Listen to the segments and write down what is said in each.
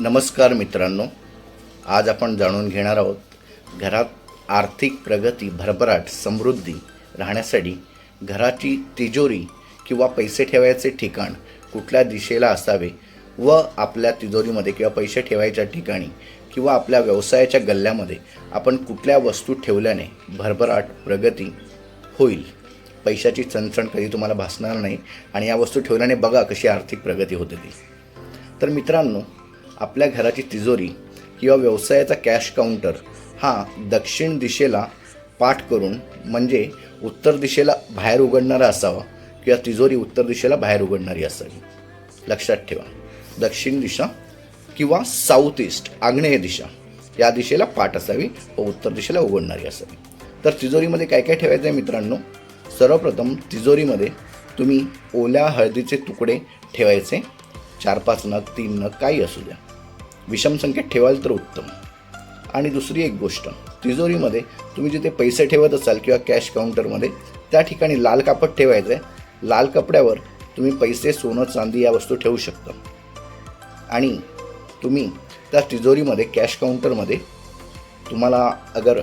नमस्कार मित्रांनो आज आपण जाणून घेणार आहोत घरात आर्थिक प्रगती भरभराट समृद्धी राहण्यासाठी घराची तिजोरी किंवा पैसे ठेवायचे ठिकाण कुठल्या दिशेला असावे व आपल्या तिजोरीमध्ये किंवा पैसे ठेवायच्या ठिकाणी किंवा आपल्या व्यवसायाच्या गल्ल्यामध्ये आपण कुठल्या वस्तू ठेवल्याने भरभराट प्रगती होईल? पैशाची चणचण कधी तुम्हाला भासणार नाही आणि या वस्तू ठेवल्याने बघा कशी आर्थिक प्रगती होते ती. तर मित्रांनो आपल्या घराची तिजोरी किंवा व्यवसायाचा कॅश काउंटर हा दक्षिण दिशेला पाठ करून म्हणजे उत्तर दिशेला बाहेर उघडणारा असावा किंवा तिजोरी उत्तर दिशेला बाहेर उघडणारी असावी. लक्षात ठेवा. दक्षिण दिशा किंवा साऊथ ईस्ट आग्नेय दिशा या दिशेला पाठ असावी व उत्तर दिशेला उघडणारी असावी. तर तिजोरीमध्ये काय काय ठेवायचं आहे मित्रांनो? सर्वप्रथम तिजोरीमध्ये तुम्ही ओल्या हळदीचे तुकडे ठेवायचे. चार पाच नग तीन नग काही असू द्या. विषम संख्येत ठेवाल तर उत्तम. आणि दुसरी एक गोष्ट तिजोरीमध्ये तुम्ही जिथे पैसे ठेवत असाल किंवा कॅश काउंटरमध्ये त्या ठिकाणी लाल कापड ठेवायचं आहे. लाल कपड्यावर तुम्ही पैसे सोनं चांदी या वस्तू ठेवू शकता. आणि तुम्ही त्या तिजोरीमध्ये कॅश काउंटरमध्ये तुम्हाला अगर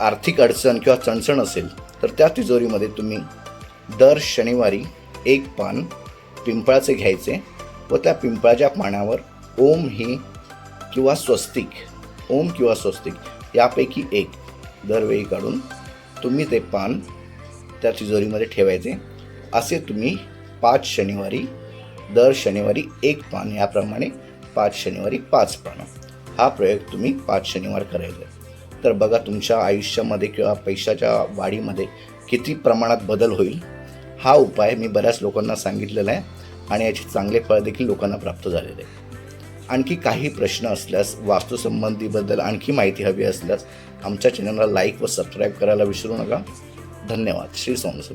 आर्थिक अडचण किंवा चणचण असेल तर त्या तिजोरीमध्ये तुम्ही दर शनिवारी एक पान पिंपळाचे घ्यायचे व त्या पिंपळाच्या पानावर ओम ही किंवा स्वस्तिक. ओम किंवा स्वस्तिक यापैकी एक. दरवेळी काढून तुम्ही ते पान त्या तिजोरीमध्ये ठेवायचे. असे तुम्ही पाच शनिवारी दर शनिवारी एक पान याप्रमाणे पाच शनिवारी पाच पानं. हा प्रयोग तुम्ही पाच शनिवार करायचा. आहे. तर बघा तुमच्या आयुष्यामध्ये किंवा पैशाच्या वाढीमध्ये किती प्रमाणात बदल होईल हा उपाय मी बऱ्याच लोकांना सांगितलेला आहे आणि याचे चांगले फळ देखील लोकांना प्राप्त झालेले आहे. आणखी काही प्रश्न असल्यास वास्तुसंबंधीबद्दल आणखी माहिती हवी असल्यास आमच्या चॅनलला लाईक व सबस्क्राईब करायला विसरू नका. धन्यवाद. श्री स्वामी